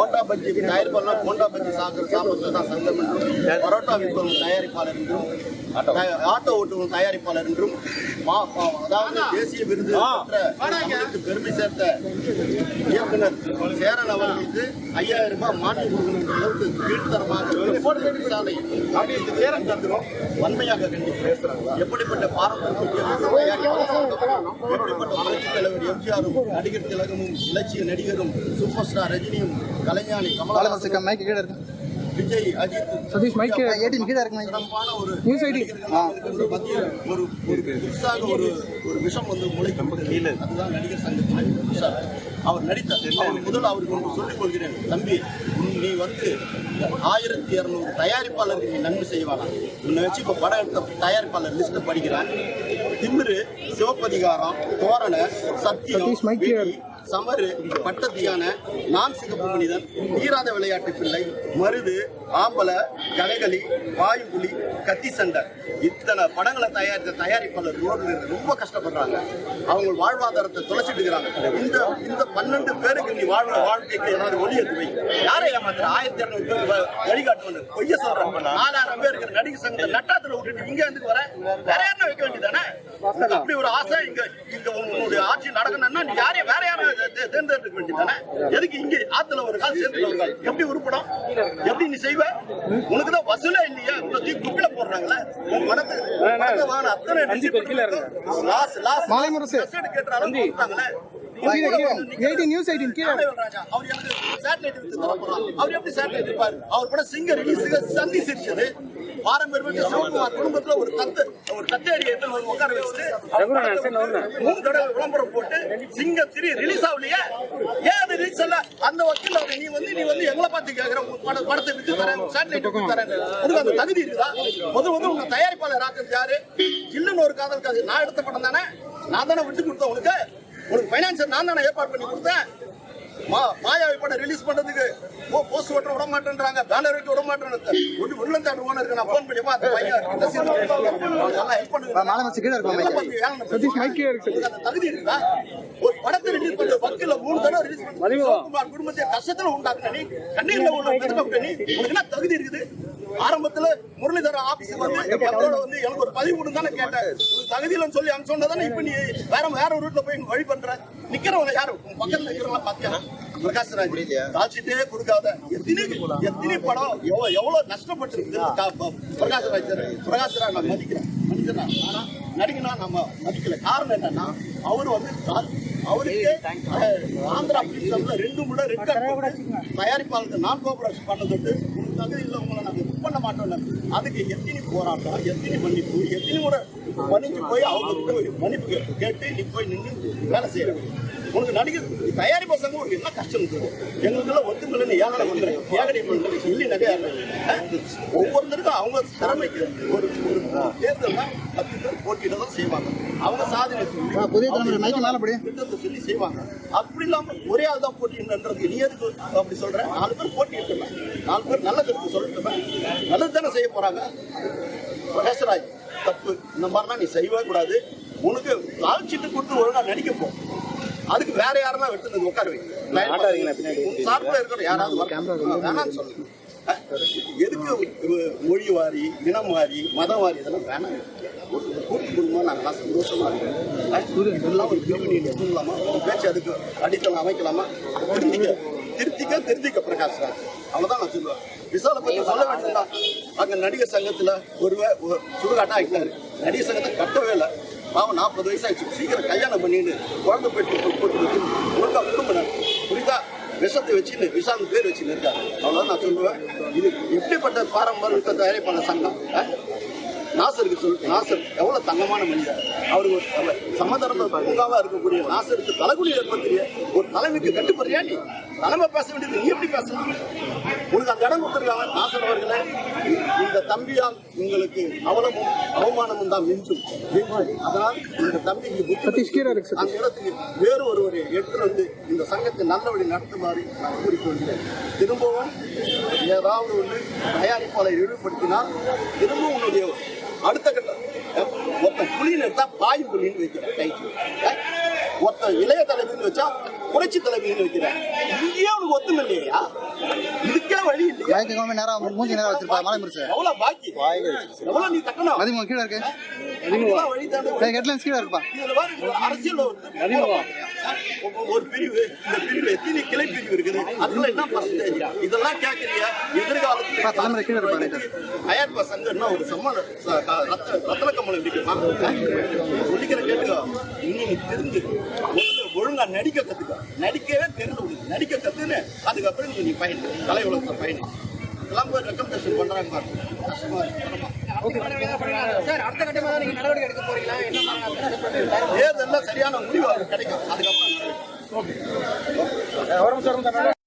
போண்டா பஜ்ஜி தயாரிப்பாளர் போண்டா பஜ்ஜி சாப்பிட சாப்பிடுறது தான் சங்கம் என்றும் பரோட்டா விற்பவர்கள் தயாரிப்பாளர் என்றும் ஆட்டோ ஓட்டுவர்கள் தயாரிப்பாளர் என்றும் அதாவது தேசிய விருது பெற்ற பெருமை சேர்த்த இயக்குனர் சேரன் அவர்களுக்கு ஐயாயிரம் ரூபாய் மாற்றி கொடுக்கணும் அளவுக்கு கீழ்த்தரமாக சாலை வன்மையாக கண்டிப்பாங்க எப்படிப்பட்ட பாரம்பரிய எம்ஜிஆரும் நடிகர் திலகமும் இலட்சிய நடிகரும் சூப்பர் ஸ்டார் ரஜினியும் கலைஞானி கமலஹாசன் மைக்கு கீழே இருக்கு. விஜய் அஜித் சதீஷ் மைக்கு ஏடிஎம் கீழே இருக்கு மைக் சிறப்பான ஒரு நியூஸ் ஐடி. ஒரு ஒரு புதுசாக ஒரு ஒரு விஷம் வந்து முளைக்கும். கீழே. அதுதான் நடிகர் சங்கத்தின். அவர் நடித்தார். முதல் அவருக்கு ஒன்று சொல்லிக் கொள்கிறேன். தம்பி உன் நீ வந்து ஆயிரத்தி இருநூறு தயாரிப்பாளருக்கு நீ நன்மை செய்வானா உன்னை வச்சு இப்போ படம் எடுத்த தயாரிப்பாளர் லிஸ்ட்டை படிக்கிறேன். திமிரு சிவப்பதிகாரம் தோரண சத்தியம் சமரு பட்டத்தியான நான் சிகப்பு மனிதன் தீராத விளையாட்டு பிள்ளை மருது ஆம்பளை கலைகளி வாயுபுலி கத்தி சண்டை. இத்தனை படங்களை தயாரித்த தயாரிப்பாளர் இருந்து ரொம்ப கஷ்டப்படுறாங்க. அவங்க வாழ்வாதாரத்தை தொலைச்சிட்டு இருக்கிறாங்க இந்த இந்த பன்னெண்டு பேருக்கு நீ வாழ்ற வாழ்க்கைக்கு ஏதாவது ஒளி வை. யாரை ஏமாத்துற? ஆயிரத்தி இரநூறு பேர் வ- வழிகாட்டுவாங்க பொய்ய சொல்றாங்க நாலாயிரம் பேர் இருக்கிற நடிகர் சங்கத்தை நட்டாத்துல விட்டுட்டு இங்க இருந்து வர. வேற யாரும் வைக்க வேண்டியதானே அப்படி ஒரு ஆசை இங்க இங்க உன்னுடைய ஆட்சி நடக்கணும்னா நீ யாரையும் வேற யாரும் தேர்ந்தெடுக்க வேண்டியதானே எதுக்கு இங்க ஆத்துல ஒரு கால் சேர்த்துல ஒரு கால்? எப்படி உருப்படும் எப்படி நீ செய்வ? உனக்கு தான் வசூலே இல்லையா. உன்னை தூக்கி குப்பில போடுறாங்களே உன் வாங்கின அத்தனை லாஸ் லாஸ் மாலை முரசு. கேட்டுற அளவுக்கு கொடுத்தாங்களே கீழே கீழே எயிட்டி நியூஸ் எயிட்டின் கீழே. ராஜா, அவர் எனக்கு satellite வித்து தர போறார். அவர் எப்படி satellite விப்பாரு? அவர் படம் சிங்க ரிலீஸுக்கு சந்தி சிரிச்சது பாரம்பரியமாக சிவகுமார் குடும்பத்துல ஒரு தத்து ஒரு தத்தேடி எடுத்து வந்து உட்கார வச்சுட்டு மூணு தடவை விளம்பரம் போட்டு சிங்க திரி ரிலீஸ் ஆகலையே? ஏன் அது ரிலீஸ் ஆகல அந்த வக்கீல் நீ வந்து நீ வந்து எங்களை பார்த்து கேட்கிற படத்தை வித்து தரேன் சேட்டலைட் வித்து தரேன் உனக்கு அந்த தகுதி இருக்குதா? முதல் வந்து உங்க தயாரிப்பாளர் ஆக்குறது யாரு? இல்லைன்னு ஒரு காதல் காது நான் எடுத்த படம் தானே? நான் தானே விட்டு கொடுத்தேன் உனக்கு? உனக்கு ஃபைனான்சியர் நான் தானே ஏற்பாடு பண்ணி கொடுத்தேன். மா மாயாவி படம் ரிலீஸ் பண்றதுக்கு ஓ போஸ்ட் ஓட்ட விட மாட்டேன்றாங்க பேனர் வைக்க விட மாட்டேன்னு ஒரு உள்ளந்தாண்டு ஓனர் நான் ஃபோன் பண்ணி அந்த பையன் நல்லா ஹெல்ப் பண்ணுங்க. பார்த்து தகுதி இருக்குதா? ஒரு படத்தை ரிலீஸ் பண்ற வக்கீல மூணு தடவை ரிலீஸ் பண்ணி சிவகுமார் குடும்பத்தை கஷ்டத்துல உண்டாக்குன நீ கண்ணீர்ல உள்ள நீ உனக்கு என்ன தகுதி இருக்குது? ஆரம்பத்துல முரளிதரன் ஆபீஸ் வந்து வந்து எனக்கு ஒரு பதிவு கொடுன்னு தானே கேட்டேன். உனக்கு சொல்லி அங்க சொன்னதானே இப்ப நீ வேற வேற ஒரு ரூட்ல போய் வழி பண்ற? நிக்கிறவங்க யாரு? பக்கத்துல நிக்கிறவங்க பாத்தியா? பிரகாஷ் ராஜ் காட்சிட்டே கொடுக்காத. எத்தனை எத்தனை படம் எவ்வளவு எவ்வளவு நஷ்டப்பட்டு இருக்குது பிரகாஷ் ராஜ் சார் பிரகாஷ் ராஜ் நான் மதிக்கிறேன். மனிதனா ஆனா நடிகனா நம்ம மதிக்கல. காரணம் என்னன்னா அவர் வந்து அவருக்கு ஆந்திரா பிக்சர்ல ரெண்டு முறை ரெட் கார்டு தயாரிப்பாளருக்கு நான் கோபரேஷன் பண்ணதொட்டு உங்க தகுதி இல்லை உங்களை நாங்க புக் பண்ண மாட்டோம்ல அதுக்கு எத்தனை போராட்டம் எத்தனை மன்னிப்பு எத்தனை முறை பணிஞ்சு போய் அவங்க கிட்ட ஒரு மன்னிப்பு கேட்டு நீ போய் நின்று வேலை செய்யற. உனக்கு நடிகர் தயாரிப்பு சங்கம் உனக்கு என்ன கஷ்டம் இருக்குது? எங்களுக்குள்ள ஒத்துமையில ஏகடை பண்றேன் ஏகடை பண்றேன் சொல்லி நிறைய ஒவ்வொருத்தருக்கும் அவங்க திறமைக்கு ஒரு ஒரு தேர்தல்னா பத்து பேர் போட்டியிட தான் செய்வாங்க. அவங்க சாதனை சொல்லி புதிய தலைமுறை மைக்கு மேல படி. திட்டத்தை சொல்லி செய்வாங்க. அப்படி இல்லாம ஒரே ஆள் தான் போட்டின்றதுக்கு நீ எதுக்கு அப்படி சொல்ற? நாலு பேர் போட்டி எடுத்துக்கலாம் நாலு பேர் நல்ல கருத்து சொல்லட்டுமே நல்லது தானே செய்ய போறாங்க. பிரகாஷ்ராஜ் தப்பு. இந்த மாதிரிலாம் நீ செய்யவே கூடாது. உனக்கு கால் சீட்டு கொடுத்து ஒழுங்கா நடிக்க போ. அதுக்கு வேற யாரெல்லாம் எடுத்து உட்கார வை சார்பில் இருக்கிற யாராவது. வேணாம்னு சொல்லுங்க எதுக்கு மொழி வாரி இனம் வாரி மதம் வாரி இதெல்லாம் வேணாம். ஒரு கூட்டு குடும்பம் நாங்களாம் சந்தோஷமா இருக்கோம். இதெல்லாம் ஒரு ஒரு பேச்சு அதுக்கு அடித்தளம் அமைக்கலாமா? திருத்திக்க திருத்திக்க பிரகாஷ் ராஜ். அவ்வளவுதான் நான் சொல்லுவேன். விசால பத்தி சொல்ல வேண்டியதுதான். அங்க நடிகர் சங்கத்துல ஒரு ஒரு சுடுகாட்டா ஆகிட்டாரு நடிகர் சங்கத்தை கட்டவே இல்லை. பாவம் நாற்பது வயசாச்சு சீக்கிரம் கல்யாணம் பண்ணிட்டு குழந்தை பெற்று போட்டு வச்சு ஒழுங்கா குடும்பம் புரியுதா? விஷத்தை வச்சுன்னு விஷாந்த் பேர் வச்சுன்னு இருக்காரு. அவ்வளவுதான் நான் சொல்லுவேன். இது எப்படிப்பட்ட பாரம்பரிய தயாரிப்பான சங்கம். நாசருக்கு சொல் நாசர் எவ்வளவு தங்கமான மனிதர்? அவர் ஒரு சமதர்ம பூங்காவா இருக்கக்கூடிய நாசருக்கு தலைகுடி ஏற்படுத்திய ஒரு தலைமைக்கு கட்டுப்படுறியா நீ? தலைமை பேச வேண்டியது நீ எப்படி பேசலாம் உனக்கு அந்த இடம் கொடுத்துருக்காங்க நாசர் அவர்களே. இந்த தம்பியால் உங்களுக்கு அவலமும் அவமானமும் தான் மிஞ்சும். அதனால் இந்த தம்பிக்கு புத்தி அந்த இடத்துக்கு வேறு ஒருவரை எடுத்து வந்து இந்த சங்கத்தை நல்ல வழி நடத்துமாறு நான் கூறிக்கொள்கிறேன். திரும்பவும் ஏதாவது ஒன்று தயாரிப்பாளர் இழிவுபடுத்தினால் திரும்பவும் உன்னுடைய அடுத்த கட்டம். அஹ், ஒருத்தன் புலின்னு எடுத்தா பாயும் புலின்னு வைக்கிறேன் டைட்டில் ஒருத்தன் இளைய தலைவர்னு வச்சா புரட்சி தலைமையில் வைக்கிறேன். இங்கேயே உனக்கு ஒத்துமை இல்லையா இதுக்கே வழி இல்லையா? நேரம் மூஞ்சி நேரம் வச்சிருப்பா மலை முறிச்சு எவ்வளவு பாக்கி? எவ்வளவு நீ கட்டணும் மதிமுக கீழே இருக்கு வழி தாண்டி ஹெட்லைன்ஸ் கீழே பாரு, அரசியல் ஒரு பிரிவு இந்த பிரிவு எத்தனை கிளை பிரிவு இருக்குது? அதுல என்ன பர்சன்டேஜ் இதெல்லாம் கேட்கறியா அப்பா, எதிர்காலத்துல பசங்க என்ன ஒரு சம்மன் ரத்தன கம்பளம் இருக்குமா? சொல்லிக்கிற கேட்டுக்கோ. இன்னும் தெரிஞ்சு ஒழுங்கு- நடிக்க கத்துக்க. நடிக்கவே உனக்கு நடிக்க கத்துன்னு அதுக்கப்புறம் நீ பயணி கலை உலகத்தை பயணி இதெல்லாம் போய் ரெக்கமெண்டேஷன் பண்றாங்க பாரு கஷ்டமா இருக்கு. சார் அடுத்த கட்டமாக நீங்க நடவடிக்கை எடுக்க போறீங்களா என்ன மாதிரி தேர்தல்ல சரியான முடிவு கிடைக்கும் அதுக்கப்புறம் நடக்கும்.